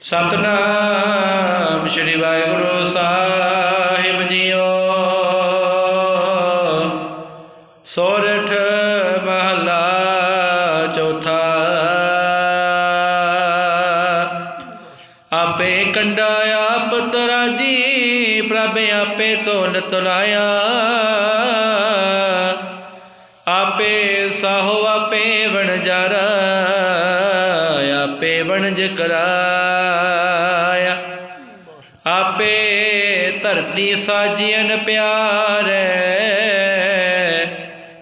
ਸਤਨਾਮ ਸ੍ਰੀ ਵਾਹਿਗੁਰੂ ਸਾਹਿਬ ਜੀਓ। ਸੋਰਠ ਮਹਲਾ ਚੌਥਾ। ਆਪੇ ਕੰਡਾ ਆਪ ਤਰਾਜੀ ਪ੍ਰਭ ਆਪੇ ਤੋਲ ਤੁਲਾਇਆ। ਆਪੇ ਆਪੇ ਵਣਜ ਕਰਾਇਆ। ਆਪੇ ਧਰਤੀ ਸਾਜੀਨ ਪਿਆਰੇ।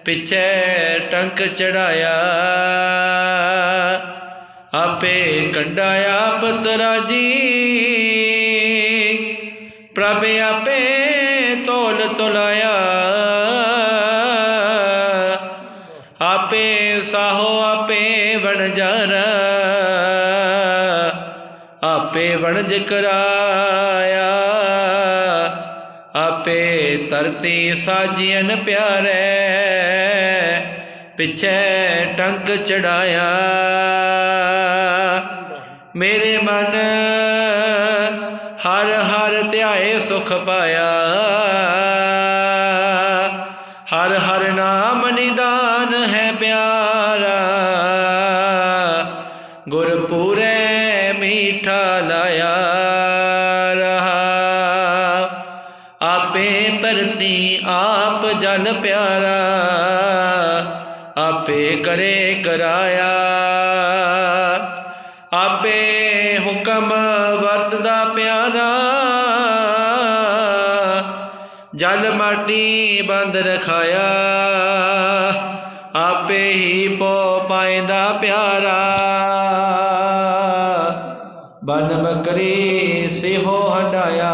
ਪਿਛੇ ਟੰਕ ਚੜਾਇਆ। ਆਪੇ ਕੰਡਾ ਆਪ ਤਰਾਜੀ ਪ੍ਰਭ ਆਪੇ ਤੋਲ ਤੁਲਾਇਆ। ਆਪੇ ਸਾਹੋ ਆਪੇ ਵਣਜਾਰਾ ਆਪੇ ਵਣਜ ਕਰਾਇਆ, ਆਪੇ ਧਰਤੀ ਸਾਜੀਨ ਪਿਆਰੇ, ਪਿਛੇ ਟੰਕ ਚੜਾਇਆ। ਮੇਰੇ ਮਨ ਹਰ ਹਰ ਧਿਆਏ ਸੁਖ ਪਾਇਆ, ਹਰ ਹਰ ਨਾਮ ਨਿਦਾਨ ਹੈ ਪਿਆਰਾ। ਗੁਰਪੂਰੇ ਮੀਠਾ ਲਾਇਆ ਰਹਾ। ਆਪੇ ਧਰਤੀ ਆਪ ਜਲ ਪਿਆਰਾ, ਆਪੇ ਕਰੇ ਕਰਾਇਆ। ਆਪੇ ਹੁਕਮ ਵਰਤਦਾ ਪਿਆਰਾ, ਜਲ ਮਾਟੀ ਬੰਦ ਰਖਾਇਆ। ਆਪੇ ਹੀ ਪੋ ਪਾਇੰਦਾ ਪਿਆਰਾ। ਬਨ ਮਕਰੀ ਸਿਹੋ ਹੰਡਾਇਆ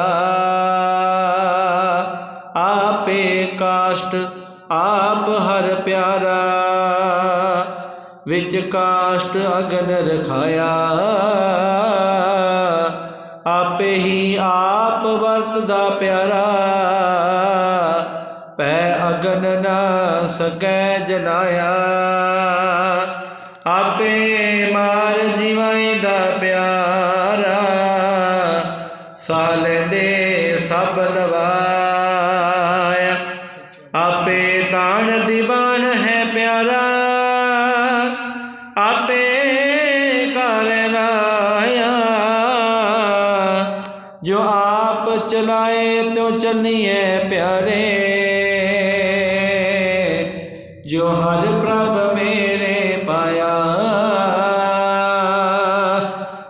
ਆਪੇ ਕਾਸ਼ਟ ਆਪ ਹਰ ਪਿਆਰਾ। ਵਿੱਚ ਕਾਸ਼ਟ ਅਗਨ ਰਖਾਇਆ। ਆਪੇ ਹੀ ਆਪ ਵਰਤਦਾ ਪਿਆਰਾ। ਪੈ ਅਗਨ ਨਾ ਸਕੈ ਜਨਾਇਆ। ਆਪੇ ਮਾਰ ਜਿਵਾਂ ਦਾ ਲੈਂਦੇ ਆਪੇ ਤਾਣ ਦੀਵਾਨ ਹੈ ਪਿਆਰਾ। ਆਪੇ ਕਰ ਰਾਇਆ। ਜੋ ਆਪ ਚਲਾਏ, ਤਿਉ ਚੱਲੀਏ ਪਿਆਰੇ। ਜੋ ਹਰ ਪ੍ਰਭ ਮੇਰੇ ਪਾਇਆ।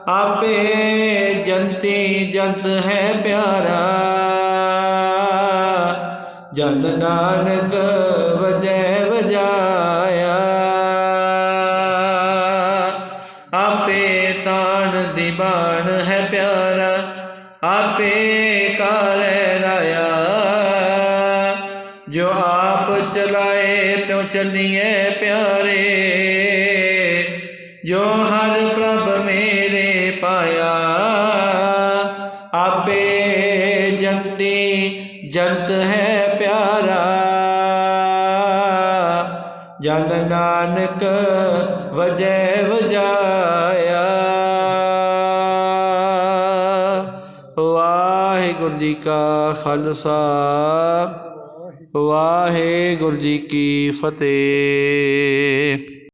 ਆਪੇ ਜੰਤੀ ਜੰਤ ਹੈ ਜਨ ਨਾਨਕ ਵਜੈ ਵਜਾਇਆ। ਆਪੇ ਤਾਣ ਦੀ ਦੀਵਾਨ ਹੈ ਪਿਆਰਾ, ਆਪੇ ਕਾਰੈ ਰਾਇਆ। ਜੋ ਆਪ ਚਲਾਏ, ਤਿਉ ਚੱਲੀਏ ਪਿਆਰੇ। ਜੋ ਹਰ ਪ੍ਰਭ ਮੇਰੇ ਪਾਇਆ, ਆਪੇ ਜੰਤੀ ਜੰਤ ਹੈ ਪਿਆਰਾ। ਜਨ ਨਾਨਕ ਵਜੈ ਵਜਾਇਆ। ਵਾਹਿਗੁਰੂ ਜੀ ਕਾ ਖਾਲਸਾ। ਵਾਹਿਗੁਰੂ ਜੀ ਕੀ ਫਤਿਹ।